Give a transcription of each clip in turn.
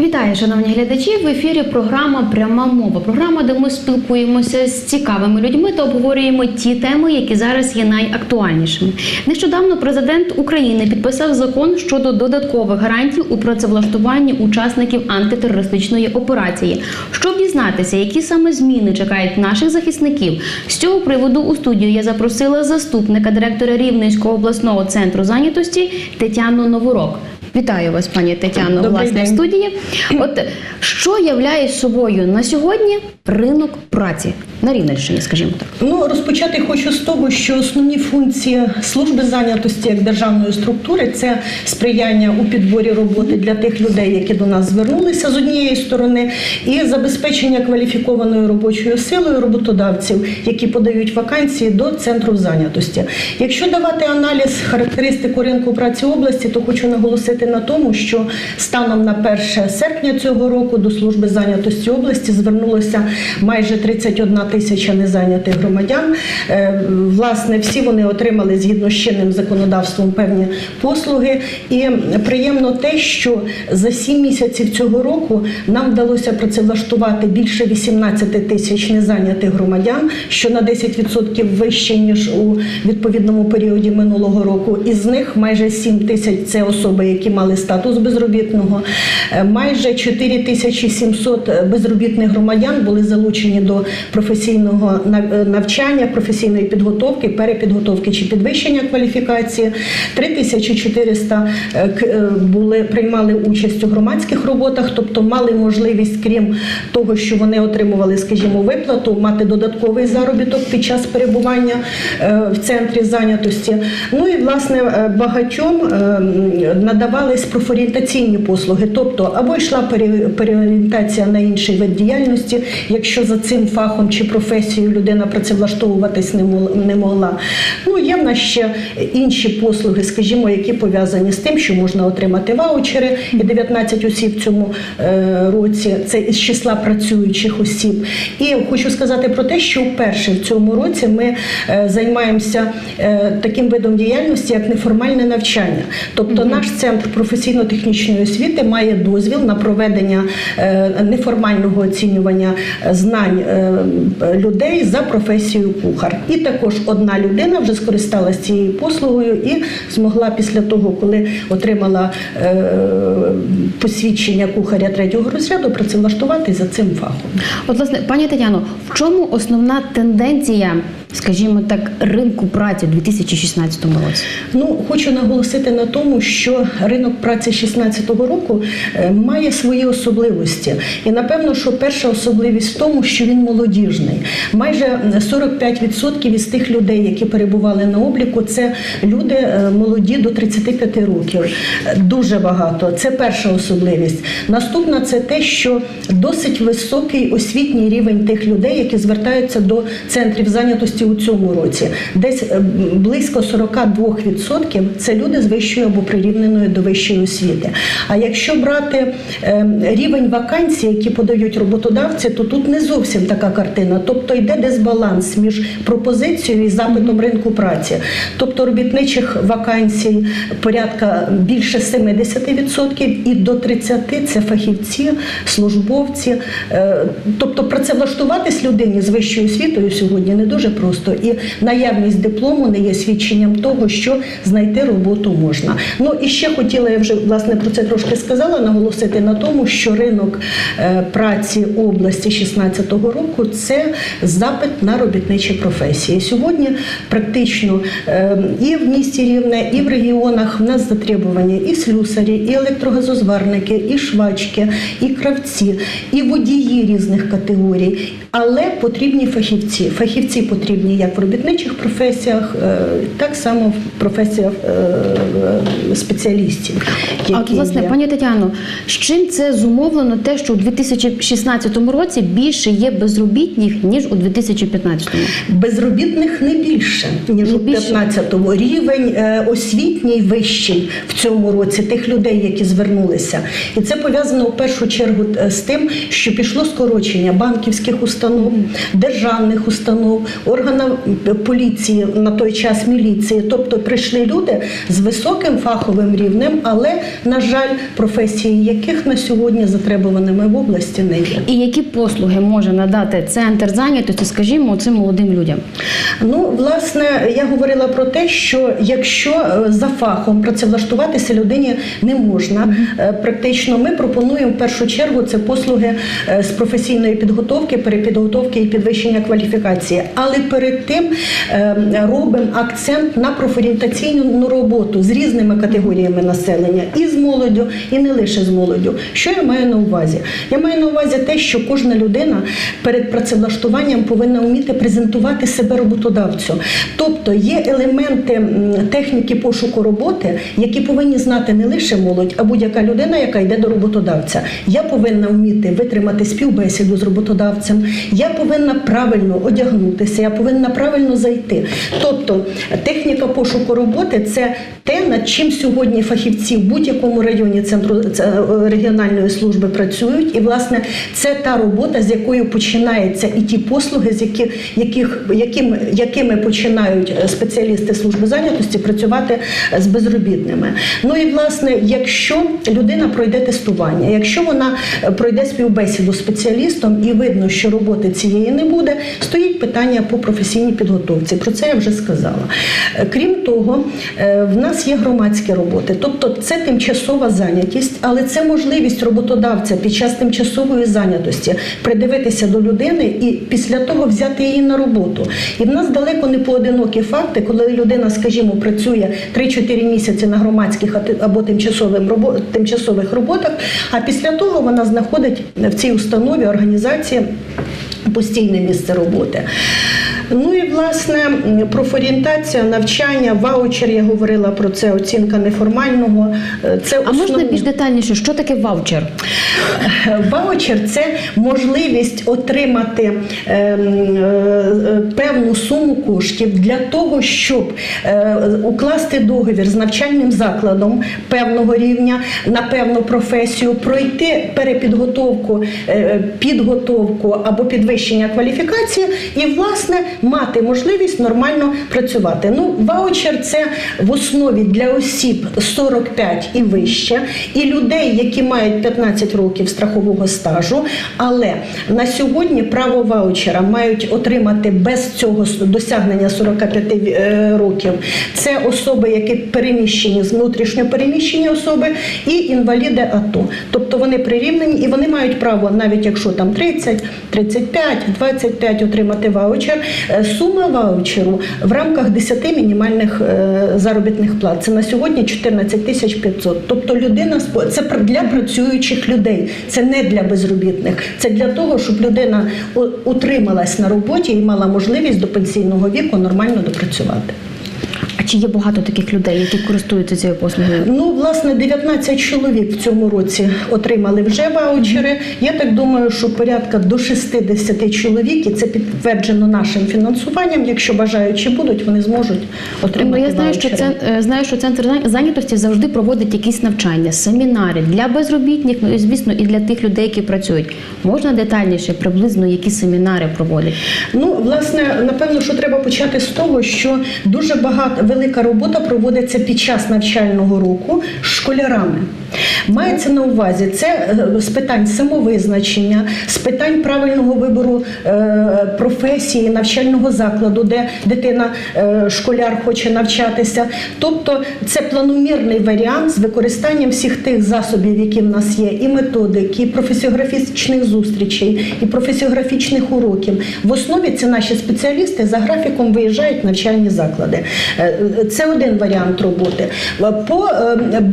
Вітаю, шановні глядачі. В ефірі програма Пряма мова. Програма, де ми спілкуємося з цікавими людьми та обговорюємо ті теми, які зараз є найактуальнішими. Нещодавно президент України підписав закон щодо додаткових гарантій у працевлаштуванні учасників антитерористичної операції. Щоб дізнатися, які саме зміни чекають наших захисників, з цього приводу у студію я запросила заступника директора Рівненського обласного центру зайнятості Тетяну Новорок. Вітаю вас, пані Тетяно, Добрий власне в студії. От що являє собою на сьогодні ринок праці на Рівненщині, скажімо так. Ну розпочати хочу з того, що основні функції служби зайнятості як державної структури це сприяння у підборі роботи для тих людей, які до нас звернулися з однієї сторони, і забезпечення кваліфікованою робочою силою роботодавців, які подають вакансії до центру зайнятості. Якщо давати аналіз характеристику ринку праці області, то хочу наголосити на тому, що станом на 1 серпня цього року до служби зайнятості області звернулося майже 31 тисяча незайнятих громадян. Е, Власне, всі вони отримали згідно з чинним законодавством певні послуги. І приємно те, що за 7 місяців цього року нам вдалося працевлаштувати більше 18 тисяч незайнятих громадян, що на 10% вище ніж у відповідному періоді минулого року. Із них майже 7 тисяч це особи, які мали статус безробітного. Е, Майже 4700 безробітних громадян були залучені до професійного е, навчання, професійної підготовки, перепідготовки чи підвищення кваліфікації. 3400 е, к- е, були приймали участь у громадських роботах, тобто мали можливість, крім того, що вони отримували, скажімо, виплату, мати додатковий заробіток під час перебування е, в центрі зайнятості. Ну і власне е, багатьом е, м, надавались профорієнтаційні послуги, тобто або йшла переорієнтація на інший вид діяльності, якщо за цим фахом чи професією людина працевлаштовуватись не могла. Ну є в нас ще інші послуги, скажімо, які пов'язані з тим, що можна отримати ваучери, і 19 осіб в цьому е, році це із числа працюючих осіб. І хочу сказати про те, що вперше в цьому році ми е, займаємося е, таким видом діяльності, як неформальне навчання. Тобто наш центр професійно-технічної освіти має дозвіл на проведення е, неформального оцінювання е, знань е, людей за професією кухар. І також одна людина вже скористалася цією послугою і змогла після того, коли отримала посвідчення кухаря третього розряду, працевлаштувати за цим фахом. От, власне, пані Тетяно, в чому основна тенденція, скажімо так, ринку праці у 2016 році? Ну, хочу наголосити на тому, що ринок праці 2016 року е, має свої особливості. І напевно, що перша особливість в тому, що він молодіжний. Майже 45% із тих людей, які перебували на обліку, це люди е, молоді до 35 років. Дуже багато. Це перша особливість. Наступна це те, що досить високий освітній рівень тих людей, які звертаються до центрів зайнятості у цьому році. Десь е, близько 42% це люди з вищою або прирівненою до вищої освіти. А якщо брати е, рівень вакансій, які подають роботодавці, то тут не зовсім така картина. Тобто йде дисбаланс між пропозицією і запитом ринку праці. Тобто робітничих вакансій порядка більше 70% і до 30% це фахівці, службовці. Е, Тобто працевлаштуватись людині з вищою освітою сьогодні не дуже просто. І наявність диплому не є свідченням того, що знайти роботу можна. Ну і ще хотіла я вже власне про це трошки сказала, наголосити на тому, що ринок е, праці області 2016 року це запит на робітничі професії. Сьогодні практично е, і в місті Рівне, і в регіонах в нас затребувані і слюсарі, і електрогазозварники, і швачки, і кравці, і водії різних категорій. Але потрібні фахівці. Фахівці потрібні як в робітничих професіях, е, так само в професіях е, е, спеціалістів. А от, власне, є. пані Тетяно, з чим це зумовлено те, що у 2016 році більше є безробітних, ніж у 2015? Безробітних не більше, ніж у більше? 15-му. Рівень освітній вищий в цьому році тих людей, які звернулися. І це пов'язано в першу чергу з тим, що пішло скорочення банківських установ, державних установ, органів. Органах поліції на той час міліції. Тобто прийшли люди з високим фаховим рівнем, але на жаль, професії яких на сьогодні затребуваними в області не є. І які послуги може надати центр зайнятості, скажімо, цим молодим людям? Ну, власне, я говорила про те, що якщо е, за фахом працевлаштуватися людині не можна, е, практично ми пропонуємо в першу чергу це послуги е, з професійної підготовки, перепідготовки і підвищення кваліфікації. Але перед тим е, робимо акцент на профорієнтаційну роботу з різними категоріями населення, і з молоддю, і не лише з молоддю. Що я маю на увазі? Я маю на увазі те, що кожна людина перед працевлаштуванням повинна вміти презентувати себе роботодавцю. Тобто є елементи техніки пошуку роботи, які повинні знати не лише молодь, а будь-яка людина, яка йде до роботодавця. Я повинна вміти витримати співбесіду з роботодавцем. Я повинна правильно одягнутися, я повинна правильно зайти. Тобто техніка пошуку роботи це те, над чим сьогодні фахівці в будь-якому районі центру е, регіональної служби працюють. І власне це та робота, з якою починається і ті послуги, з які, яких, якими, якими починають е, спеціалісти служби зайнятості працювати е, з безробітними. Ну і власне, якщо людина пройде тестування, якщо вона пройде співбесіду з спеціалістом і видно, що роботи цієї не буде, стоїть питання по професійній підготовці. Про це я вже сказала. Е, Крім того, е, в нас є громадські роботи, тобто це тимчасова зайнятість, але це можливість роботодавця під час тимчасової зайнятості придивитися до людини і після того взяти її на роботу. І в нас далеко не поодинокі факти, коли людина, скажімо, працює 3-4 місяці на громадських або тимчасових роботах, а після того вона знаходить в цій установі організації постійне місце роботи. Ну і власне профорієнтація, навчання, ваучер, я говорила про це, оцінка неформального. е, Це А можна більш детальніше, що таке ваучер? Ваучер це можливість отримати ем, е, е, певну суму коштів для того, щоб е, укласти договір з навчальним закладом певного рівня на певну професію, пройти перепідготовку, е, підготовку або підвищення кваліфікації і, власне, мати можливість нормально працювати. Ну, ваучер це в основі для осіб 45 і вище, і людей, які мають 15 років страхового стажу. Але на сьогодні право ваучера мають отримати без цього досягнення 45 е, років. Це особи, які переміщені з внутрішньо переміщені особи, і інваліди АТО. Тобто вони прирівнені і вони мають право, навіть якщо там 30, 35, 25 отримати ваучер. Е, Сума ваучеру в рамках 10 мінімальних е, заробітних плат. Це на сьогодні 14 тисяч 500. Тобто людина це для працюючих людей, це не для безробітних. Це для того, щоб людина утрималась на роботі і мала можливість до пенсійного віку нормально допрацювати. Чи є багато таких людей, які користуються цією послугою? Ну, власне, 19 чоловік в цьому році отримали вже ваучери. Я так думаю, що порядка до 60 чоловік, і це підтверджено нашим фінансуванням. Якщо бажаючі будуть, вони зможуть Ну, отримати я знаю, що це е, знаю, що центр зайнятості завжди проводить якісь навчання, семінари для безробітних, ну і звісно, і для тих людей, які працюють. Можна детальніше, приблизно які семінари проводять? Ну, власне, напевно, що треба почати з того, що дуже багато велика робота проводиться під час навчального року школярами. Мається на увазі це е, з питань самовизначення, з питань правильного вибору е, професії, навчального закладу, де дитина, е, школяр хоче навчатися. Тобто це планомірний варіант з використанням всіх тих засобів, які в нас є, і методик, і професіографічних зустрічей, і професіографічних уроків. В основі це наші спеціалісти за графіком виїжджають в навчальні заклади. Це один варіант роботи. По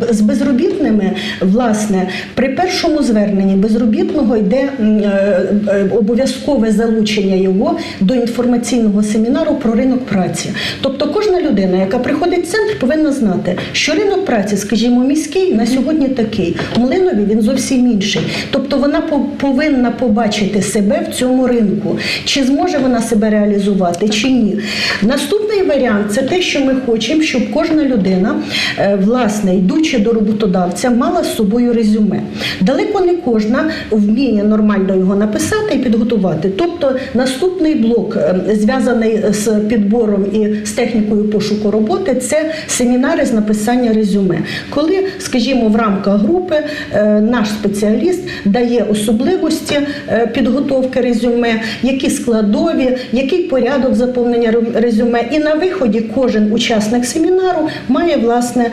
з безробітними, власне, при першому зверненні безробітного йде е, е, обов'язкове залучення його до інформаційного семінару про ринок праці. Тобто кожна людина, яка приходить в центр, повинна знати, що ринок праці, скажімо, міський на сьогодні такий. В Млинові він зовсім інший. Тобто вона повинна побачити себе в цьому ринку. Чи зможе вона себе реалізувати, чи ні. Наступний варіант це те, що ми хочемо, щоб кожна людина, е, власне, йдучи до роботодавця, мала з собою резюме. Далеко не кожна вміє нормально його написати і підготувати. Тобто наступний блок, е, зв'язаний з підбором і з технікою пошуку роботи, це семінари з написання резюме. Коли, скажімо, в рамках групи е, наш спеціаліст дає особливості е, підготовки резюме, які складові, який порядок заповнення резюме. І на виході кожен учасник семінару має власне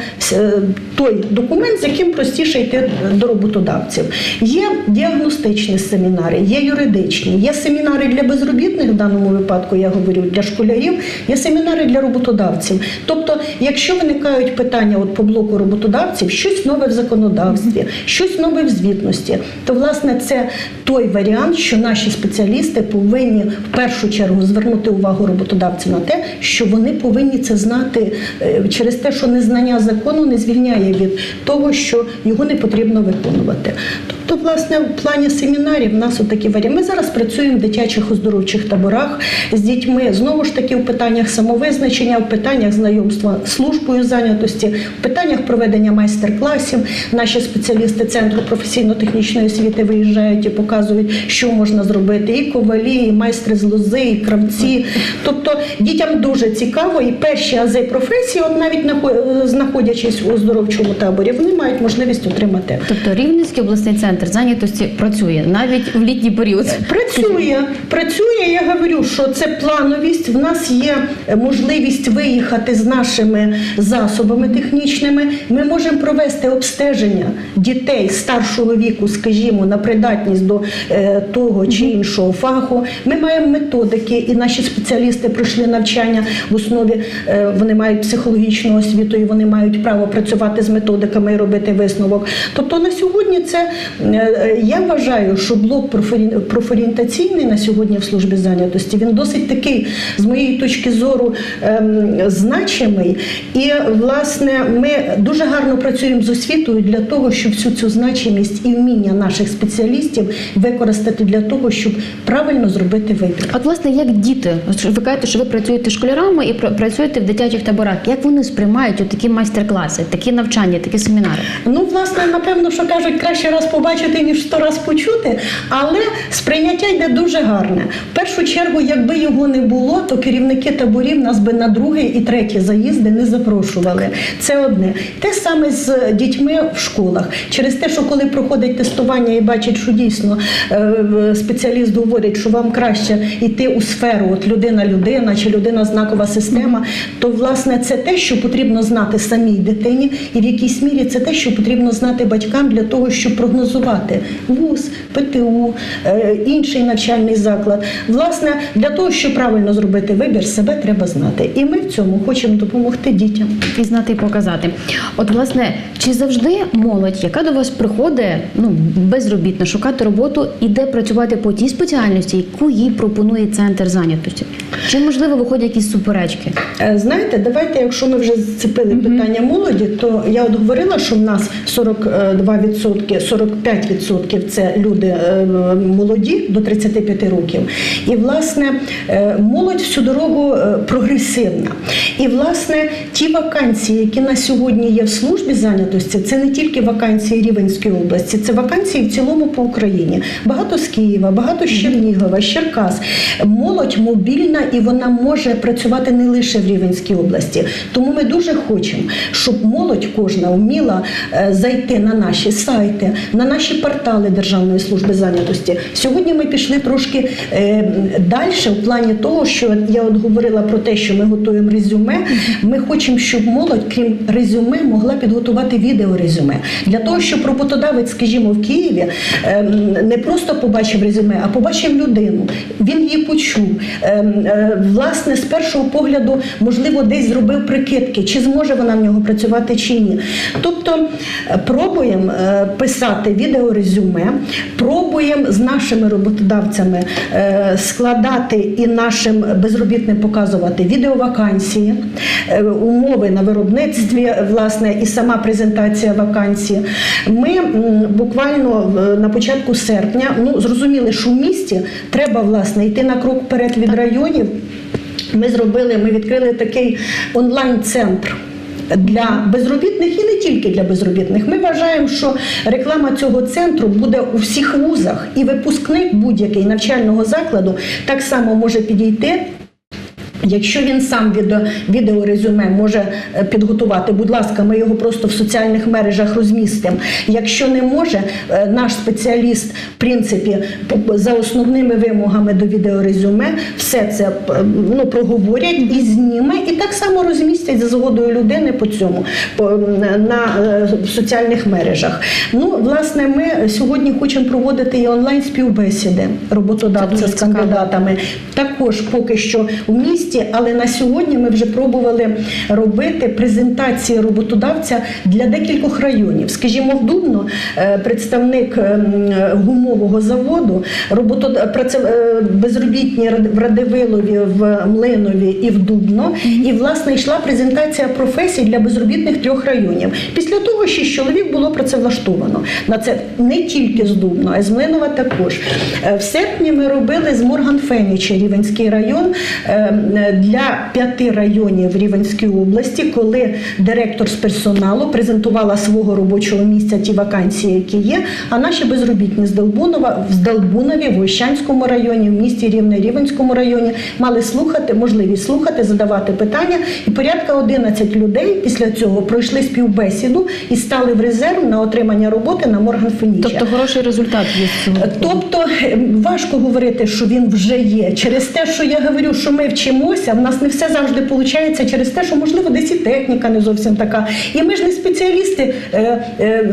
той документ, з яким простіше йти до роботодавців. Є діагностичні семінари, є юридичні, є семінари для безробітних в даному випадку. Я говорю для школярів, є семінари для роботодавців. Тобто, якщо виникають питання от по блоку роботодавців, щось нове в законодавстві, щось нове в звітності, то власне це той варіант, що наші спеціалісти повинні в першу чергу звернути увагу роботодавців на те, що вони повинні це знати е, через те, що незнання закону не звільняє від того, що його не потрібно виконувати. Тобто, власне, в плані семінарів в нас отакі варіанти. Ми зараз працюємо в дитячих оздоровчих таборах з дітьми, знову ж таки в питаннях самовизначення, в питаннях знайомства з службою зайнятості, в питаннях проведення майстер-класів. Наші спеціалісти центру професійно-технічної освіти виїжджають і показують, що можна зробити. І ковалі, і майстри з лози, і кравці. Тобто дітям дуже цікаво, і перші ази професії, от навіть нахо- знаходячись у оздоровчому таборі, вони мають можливість отримати. Тобто Рівненський обласний центр зайнятості працює навіть в літній період. Працює, працює. Я говорю, що це плановість. В нас є можливість виїхати з нашими засобами технічними. Ми можемо провести обстеження дітей старшого віку, скажімо, на придатність до е, того чи іншого фаху. Ми маємо методики, і наші спеціалісти пройшли навчання в основі. е, вони мають психологічну освіту, і вони мають право працювати з методиками і робити висновок. Тобто на сьогодні це я вважаю, що блок профорі- профорієнтаційний на сьогодні в службі зайнятості він досить такий, з моєї точки зору, ем, значимий. І власне ми дуже гарно працюємо з освітою для того, щоб всю цю значимість і вміння наших спеціалістів використати для того, щоб правильно зробити вибір. От, власне, як діти, ви кажете, що ви працюєте школярами і працюєте в дитячих таборах. Як вони сприймають такі майстер-класи, такі навчання, такі семінари? Ну, власне, напевно, що кажуть, краще раз побачити, ніж сто раз почути, але сприйняття йде дуже гарне. В першу чергу, якби його не було, то керівники таборів нас би на другий і третій заїзди не запрошували. Це одне. Те саме з дітьми в школах. Через те, що коли проходить тестування і бачать, що дійсно е, спеціаліст говорить, що вам краще йти у сферу, от людина-людина чи людина знакова система, то власне це те, що потрібно знати самій дитині, і в якійсь мірі це те, що потрібно знати батькам для того, щоб прогнозувати вуз, ПТУ, е, інший навчальний заклад. Власне, для того, щоб правильно зробити вибір, себе треба знати. І ми в цьому хочемо допомогти дітям. І знати і показати. От, власне, чи завжди молодь, яка до вас приходить ну, безробітна, шукати роботу, іде працювати по тій спеціальності, яку їй пропонує центр зайнятості? Чи можливо виходять якісь суперечки? Е, Знаєте, давайте, якщо ми вже зцепили питання молоді, то я от говорила, що в нас 42%, 45% це люди е, молоді до 35 років. І власне е, молодь всю дорогу е, прогресивна. І власне ті вакансії, які на сьогодні є в службі зайнятості, це не тільки вакансії Рівенської області, це вакансії в цілому по Україні. Багато з Києва, багато з Чернігова, з Черкас. Молодь мобільна і вона може працювати не лише в Рівенській області. Тому ми дуже хочемо, щоб молодь кожна вміла зайти на наші сайти, на наші портали Державної служби зайнятості. Сьогодні ми пішли трошки е, далі в плані того, що я от говорила про те, що ми готуємо резюме. Ми хочемо, щоб молодь, крім резюме, могла підготувати відеорезюме для того, щоб роботодавець, скажімо, в Києві е, не просто побачив резюме, а побачив людину. Він її почув. Е, е, Власне, з першого погляду, можливо, десь зробив прикидки, чи зможе вона в нього працювати чи ні. Тобто е, пробуємо е, писати відеорезюме, пробуємо з нашими роботодавцями е, складати і нашим безробітним показувати відеовакансії, е, умови на виробництві, власне, і сама презентація вакансії. Ми буквально е, на початку серпня ну, зрозуміли, що в місті треба власне йти на крок вперед від районів. Ми зробили, ми відкрили такий онлайн-центр. Для безробітних і не тільки для безробітних. Ми вважаємо, що реклама цього центру буде у всіх вузах, і випускник будь-який навчального закладу так само може підійти. Якщо він сам відео, відеорезюме може е, підготувати, будь ласка, ми його просто в соціальних мережах розмістимо. Якщо не може, е, наш спеціаліст, в принципі, за основними вимогами до відеорезюме, все це ну, проговорять і зніме, і так само розмістять за згодою людини по цьому по, на е, в соціальних мережах. Ну, власне, ми сьогодні хочемо проводити і онлайн співбесіди роботодавця з цікаво. кандидатами. Також поки що в місті, але на сьогодні ми вже пробували робити презентації роботодавця для декількох районів. Скажімо, в Дубно е, представник ем, гумового заводу, е, безробітні в Радивилові, в Млинові і в Дубно. І власне йшла презентація професій для безробітних трьох районів. Після того шість чоловік було працевлаштовано. На це не тільки з Дубно, а й з Млинова також. Е, В серпні ми робили з Морган-Феніча Рівенський район е, для п'яти районів Рівенської області, коли директор з персоналу презентувала свого робочого місця ті вакансії, які є. А наші безробітні з Долбунова в Долбунові, в Ощанському районі, в місті Рівне Рівенському районі мали слухати, можливість слухати, задавати питання. І порядка 11 людей після цього пройшли співбесіду і стали в резерв на отримання роботи на Морган Феніча. Тобто хороший результат є. Тобто е, важко говорити, що він вже є. Через те, що я говорю, що ми вчимося, в нас не все завжди виходить через те, що можливо десь і техніка не зовсім така. І ми ж не спеціалісти е, е,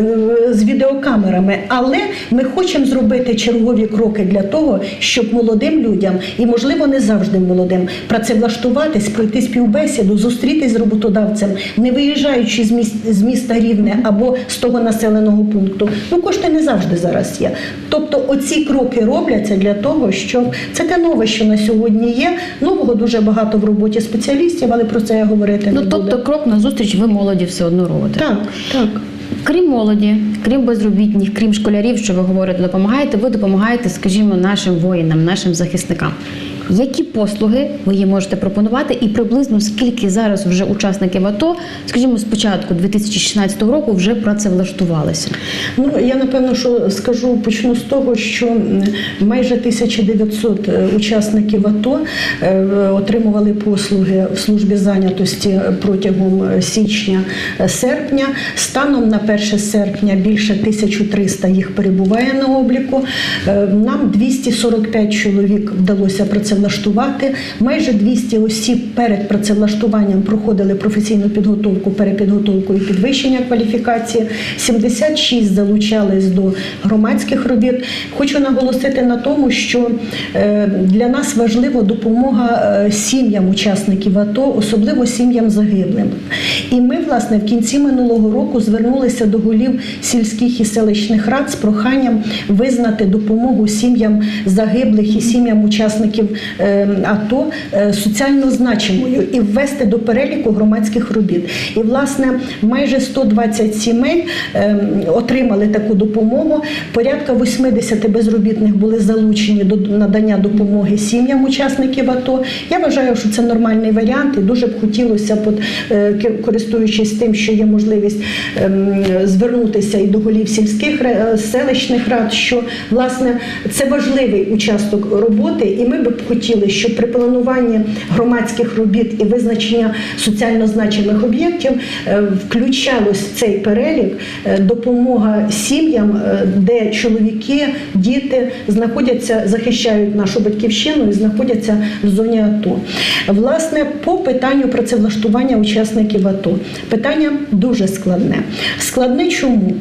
з відеокамерами, але ми хочемо зробити чергові кроки для того, щоб молодим людям, і можливо не завжди молодим, працевлаштуватись, пройти співбесіду, зустрітись з роботодавцем, не виїжджаючи з міст з міста Рівне або з того населеного пункту. Ну кошти не завжди зараз є. Тобто, оці кроки робляться для того, щоб це те нове, що на сьогодні є. Нового дуже багато в роботі спеціалістів, але про це я говорити Ну не тобто, крок на зустріч ви молоді все одно робите. Так, так. Крім молоді, крім безробітних, крім школярів, що ви говорите, допомагаєте, ви допомагаєте, скажімо, нашим воїнам, нашим захисникам. Які послуги ви їм можете пропонувати, і приблизно скільки зараз вже учасників АТО, скажімо, з початку 2016 року вже працевлаштувалися? Ну я напевно що скажу, почну з того, що майже 1900 е, учасників АТО е, отримували послуги в службі зайнятості протягом е, січня-серпня. Станом на 1 серпня більше 1300 їх перебуває на обліку. Нам 245 чоловік вдалося працевлаштувати. Майже 200 осіб перед працевлаштуванням проходили професійну підготовку, перепідготовку і підвищення кваліфікації. 76 залучались до громадських робіт. Хочу наголосити на тому, що е, для нас важлива допомога е, сім'ям учасників АТО, особливо сім'ям загиблим. І ми, власне, в кінці минулого року звернулися до голів сільських і селищних рад з проханням визнати допомогу сім'ям загиблих і сім'ям учасників АТО е, соціально значимою і ввести до переліку громадських робіт. І, власне, майже 120 сімей е, отримали таку допомогу. Порядка 80 безробітних були залучені до надання допомоги сім'ям учасників АТО. Я вважаю, що це нормальний варіант, і дуже б хотілося, е, користуючись тим, що є можливість ем, звернутися і до голів сільських селищних рад, що власне це важливий участок роботи, і ми б хотіли, щоб при плануванні громадських робіт і визначення соціально значимих об'єктів е, включалось цей перелік е, допомога сім'ям, е, де чоловіки, діти знаходяться, захищають нашу батьківщину і знаходяться в зоні АТО. Власне, по питанню працевлаштування учасників АТО питання дуже складне. Складне чому?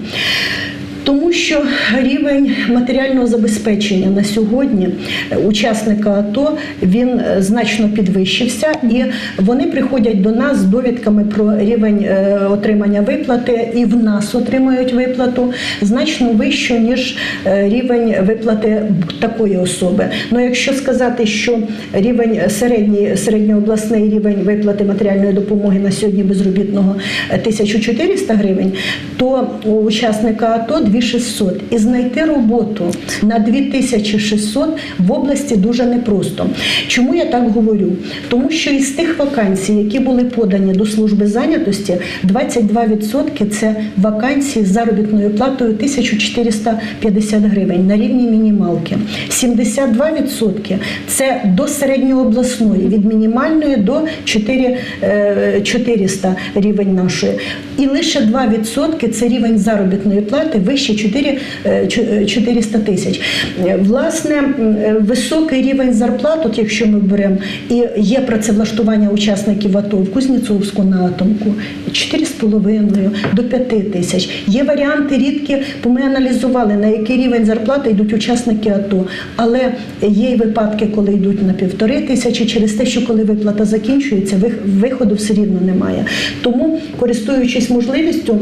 Тому що рівень матеріального забезпечення на сьогодні е, учасника АТО він е, значно підвищився, і вони приходять до нас з довідками про рівень е, отримання виплати, і в нас отримують виплату значно вищу ніж рівень виплати такої особи. Ну якщо сказати, що рівень середній середньообласний рівень виплати матеріальної допомоги на сьогодні безробітного е, 1400 гривень, то у учасника АТО 2600. І знайти роботу на 2600 в області дуже непросто. Чому я так говорю? Тому що із тих вакансій, які були подані до служби зайнятості, 22% це вакансії з заробітною платою 1450 гривень на рівні мінімалки. 72% це до середньообласної, від мінімальної до 4, е, 400 рівень нашої. І лише 2% це рівень заробітної плати вище 4, е, чо- е, 400 тисяч. Е, Власне, е, високий рівень зарплат, от якщо ми беремо, і є працевлаштування учасників АТО в Кузнєцовську на Атомку 4,5 до 5 тисяч. Є варіанти рідкі, бо ми аналізували, на який рівень зарплати йдуть учасники АТО. Але є й випадки, коли йдуть на півтори тисячі, через те, що коли виплата закінчується, виходу все рівно немає. Тому, користуючись можливістю.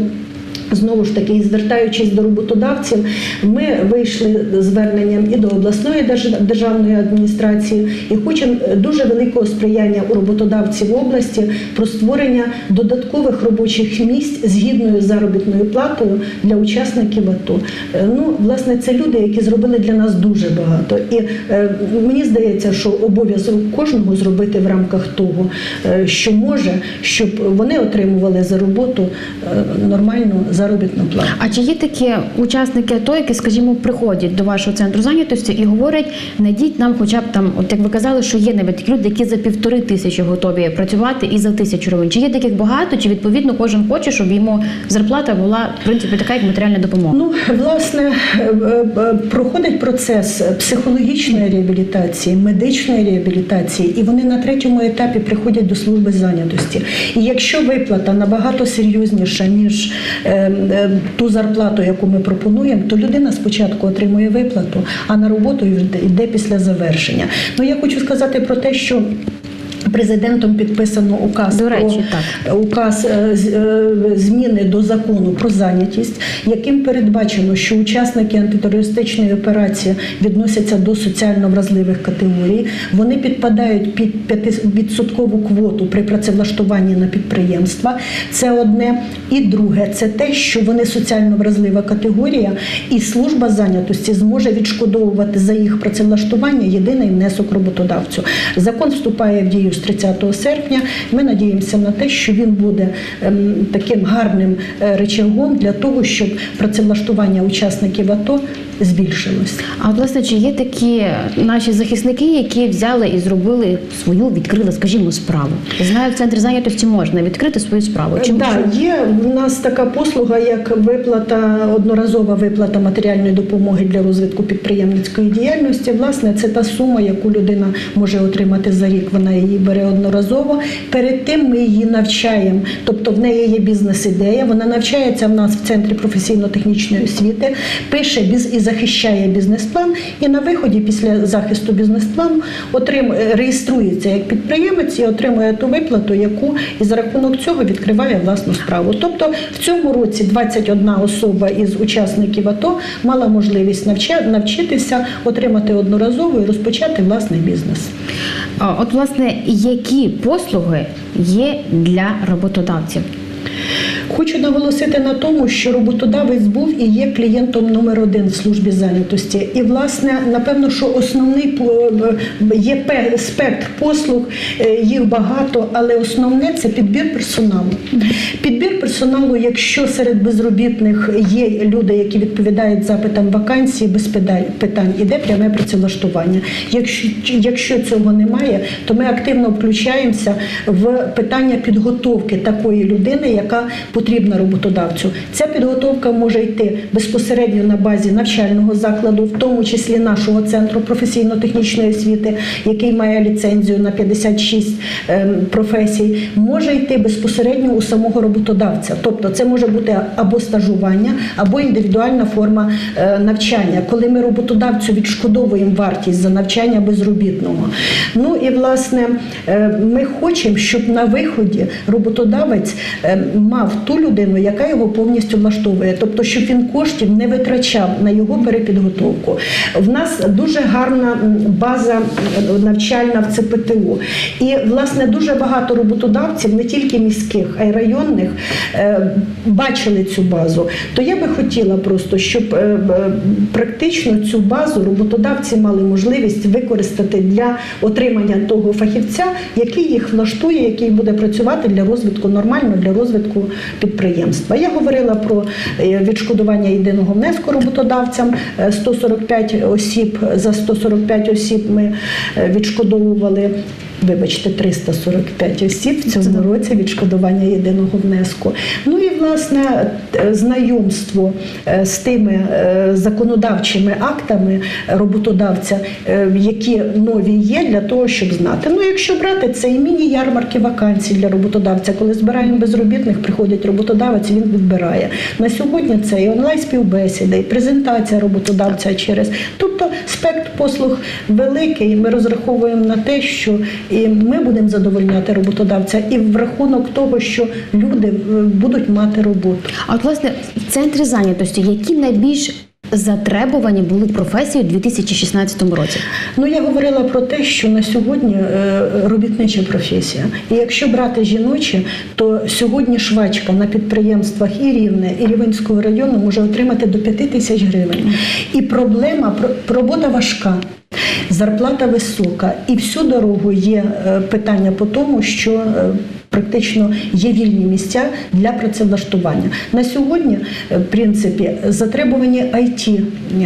Знову ж таки, і звертаючись до роботодавців, ми вийшли зверненням і до обласної держ- державної адміністрації, і хочемо дуже великого сприяння у роботодавців області про створення додаткових робочих місць з гідною заробітною платою для учасників АТО. Е, Ну, власне, це люди, які зробили для нас дуже багато. І е, мені здається, що обов'язок кожного зробити в рамках того, е, що може, щоб вони отримували за роботу нормальну заробітну плату. А чи є такі учасники АТО, які, скажімо, приходять до вашого центру зайнятості і говорять, найдіть нам, хоча б там, от як ви казали, що є навіть такі люди, які за півтори тисячі готові працювати і за тисячу гривень. Чи є таких багато, чи відповідно кожен хоче, щоб йому зарплата була в принципі така, як матеріальна допомога? Ну, власне, е, е, проходить процес психологічної реабілітації, медичної реабілітації, і вони на третьому етапі приходять до служби зайнятості. І якщо виплата набагато серйозніша, ніж е, е, ту зарплату, яку ми пропонуємо, то людина спочатку отримує виплату, а на роботу йде- після завершення. Ну я хочу сказати про те, що. Президентом підписано указ До речі, про указ е, е, зміни до закону про зайнятість, яким передбачено, що учасники антитерористичної операції відносяться до соціально вразливих категорій. Вони підпадають під 5% квоту при працевлаштуванні на підприємства. Це одне. І друге, це те, що вони соціально вразлива категорія, і служба зайнятості зможе відшкодовувати за їх працевлаштування єдиний внесок роботодавцю. Закон вступає в дію з 30 серпня. Ми надіємося на те, що він буде ем, таким гарним е, речагом для того, щоб працевлаштування учасників АТО збільшилось. А власне, чи є такі наші захисники, які взяли і зробили свою, відкрили, скажімо, справу? Знаю, в центрі зайнятості можна відкрити свою справу. Чим Да, є в нас така послуга, як виплата, одноразова виплата матеріальної допомоги для розвитку підприємницької діяльності. Власне, це та сума, яку людина може отримати за рік. Вона її бере одноразово. Перед тим ми її навчаємо. Тобто в неї є бізнес-ідея. Вона навчається в нас в центрі професійно-технічної освіти, пише і захищає бізнес-план. І на виході після захисту бізнес-плану реєструється як підприємець і отримує ту виплату, яку і за рахунок цього відкриває власну справу. Тобто в цьому році 21 особа із учасників АТО мала можливість навчитися, отримати одноразово і розпочати власний бізнес. А, От, власне, які послуги є для роботодавців? Хочу наголосити на тому, що роботодавець був і є клієнтом номер один в службі зайнятості. І, власне, напевно, що основний по- є спектр послуг, е, їх багато, але основне це підбір персоналу. Підбір персоналу, якщо серед безробітних є люди, які відповідають запитам вакансії, без питань іде пряме працевлаштування. Якщо, якщо цього немає, то ми активно включаємося в питання підготовки такої людини, яка потрібна роботодавцю. Ця підготовка може йти безпосередньо на базі навчального закладу, в тому числі нашого центру професійно-технічної освіти, який має ліцензію на 56 ем, професій, може йти безпосередньо у самого роботодавця. Тобто це може бути або стажування, або індивідуальна форма е, навчання, коли ми роботодавцю відшкодовуємо вартість за навчання безробітного. Ну і власне е, ми хочемо, щоб на виході роботодавець е, мав ту людину, яка його повністю влаштовує, тобто, щоб він коштів не витрачав на його перепідготовку. В нас дуже гарна база навчальна в ЦПТУ. І власне дуже багато роботодавців, не тільки міських, а й районних, е, бачили цю базу. То я би хотіла просто, щоб е, практично цю базу роботодавці мали можливість використати для отримання того фахівця, який їх влаштує, який буде працювати для розвитку нормально для розвитку підприємства. Я говорила про е, відшкодування єдиного внеску роботодавцям е, 145 осіб за 145 осіб ми е, відшкодовували. Вибачте, 345 осіб в цьому році відшкодування єдиного внеску. Ну і власне е, знайомство е, з тими е, законодавчими актами роботодавця, які нові є для того, щоб знати. Ну, якщо брати це і міні-ярмарки вакансій для роботодавця, коли збираємо безробітних, приходить роботодавець, він відбирає. На сьогодні це і онлайн співбесіда, і презентація роботодавця через. Тобто спектр послуг великий. Ми розраховуємо на те, що і ми будемо задовольняти роботодавця, і в рахунок того, що люди е, будуть мати роботу. А от власне в центрі зайнятості, які найбільш затребувані були професії у 2016 році? Ну я говорила про те, що на сьогодні е, робітнича професія. І якщо брати жіночі, то сьогодні швачка на підприємствах і Рівне, і Рівенського району може отримати до 5 тисяч гривень. І проблема про- робота важка. Зарплата висока, і всю дорогу є е, питання по тому, що е, практично є вільні місця для працевлаштування. На сьогодні, е, в принципі, затребувані it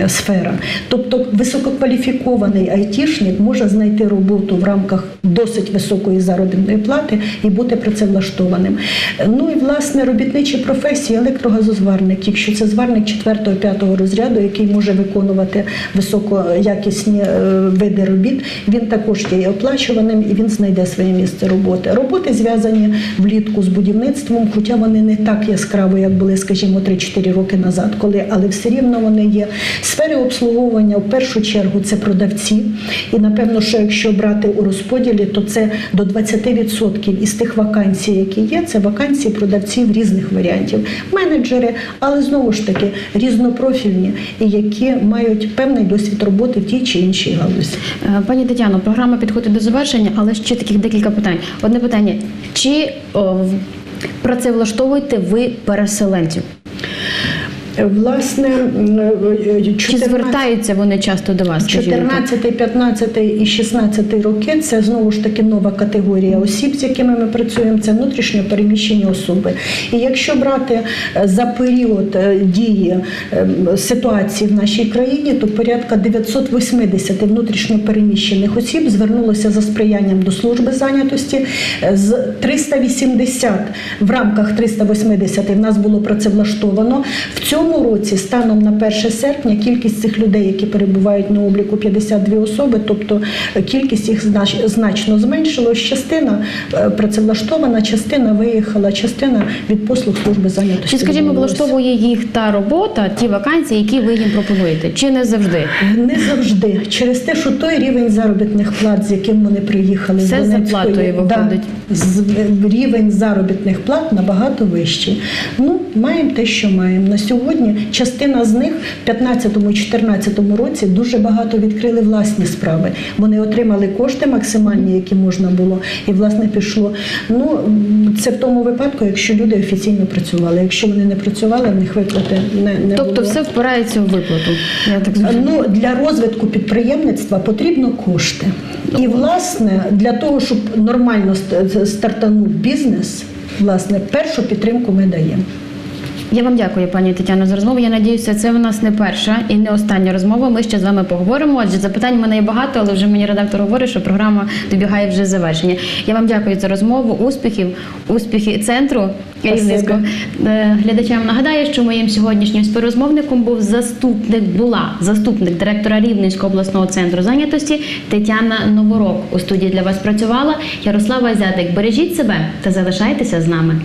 сфера, тобто висококваліфікований айтішник може знайти роботу в рамках досить високої заробітної плати і бути працевлаштованим. Ну і власне робітничі професії, електрогазозварник, якщо це зварник 4-5 розряду, який може виконувати високоякісні е, види робіт, він також є оплачуваним і він знайде своє місце роботи. Роботи зв'язані влітку з будівництвом, хоча вони не так яскраво, як були, скажімо, 3-4 роки назад, коли, але все рівно вони є. Сфери обслуговування в першу чергу це продавці. І напевно, що якщо брати у розподілі, то це до 20% із тих вакансій, які є, це вакансії продавців різних варіантів, менеджери, але знову ж таки різнопрофільні і які мають певний досвід роботи в тій чи іншій галузі. Е, Пані Тетяно, програма підходить до завершення, але ще таких декілька питань. Одне питання: чи о, в- працевлаштовуєте ви переселенців? Власне, Чи 14 звертаються вони часто до вас? скажімо так? 14, 15 і 16 роки це знову ж таки нова категорія осіб, з якими ми працюємо. Це внутрішньо переміщені особи. І якщо брати е, за період е, дії е, ситуації в нашій країні, то порядка 980 внутрішньо переміщених осіб звернулося за сприянням до служби зайнятості. З 380 в рамках 380 в нас було працевлаштовано. В цьому році, станом на 1 серпня, кількість цих людей, які перебувають на обліку 52 особи, тобто е, кількість їх знач- значно зменшилась. Частина е, працевлаштована, частина виїхала, частина від послуг служби зайнятості. Чи, скажімо, влаштовує їх та робота, ті вакансії, які ви їм пропонуєте? Чи не завжди? Не завжди через те, що той рівень заробітних плат, з яким вони приїхали Все з зарплатою виходить. Да, з рівень заробітних плат набагато вищий. Ну маємо те, що маємо на сьогодні. Частина з них в 15-14 році дуже багато відкрили власні справи. Вони отримали кошти максимальні, які можна було, і власне пішло. Ну це в тому випадку, якщо люди офіційно працювали. Якщо вони не працювали, в них виплати не, не Тобто було. все впирається в виплату. Я так. Ну для розвитку підприємництва потрібно кошти. І власне для того, щоб нормально стартанув бізнес, власне, першу підтримку ми даємо. Я вам дякую, пані Тетяно, за розмову. Я надіюся, це в нас не перша і не остання розмова. Ми ще з вами поговоримо. Адже запитань в мене є багато, але вже мені редактор говорить, що програма добігає вже завершення. Я вам дякую за розмову. Успіхів, успіхи центру Рівненського. Е, Глядачам нагадаю, що моїм сьогоднішнім співрозмовником був заступник, була заступник директора Рівненського обласного центру зайнятості Тетяна Новорок. У студії для вас працювала Ярослава Зятик. Бережіть себе та залишайтеся з нами.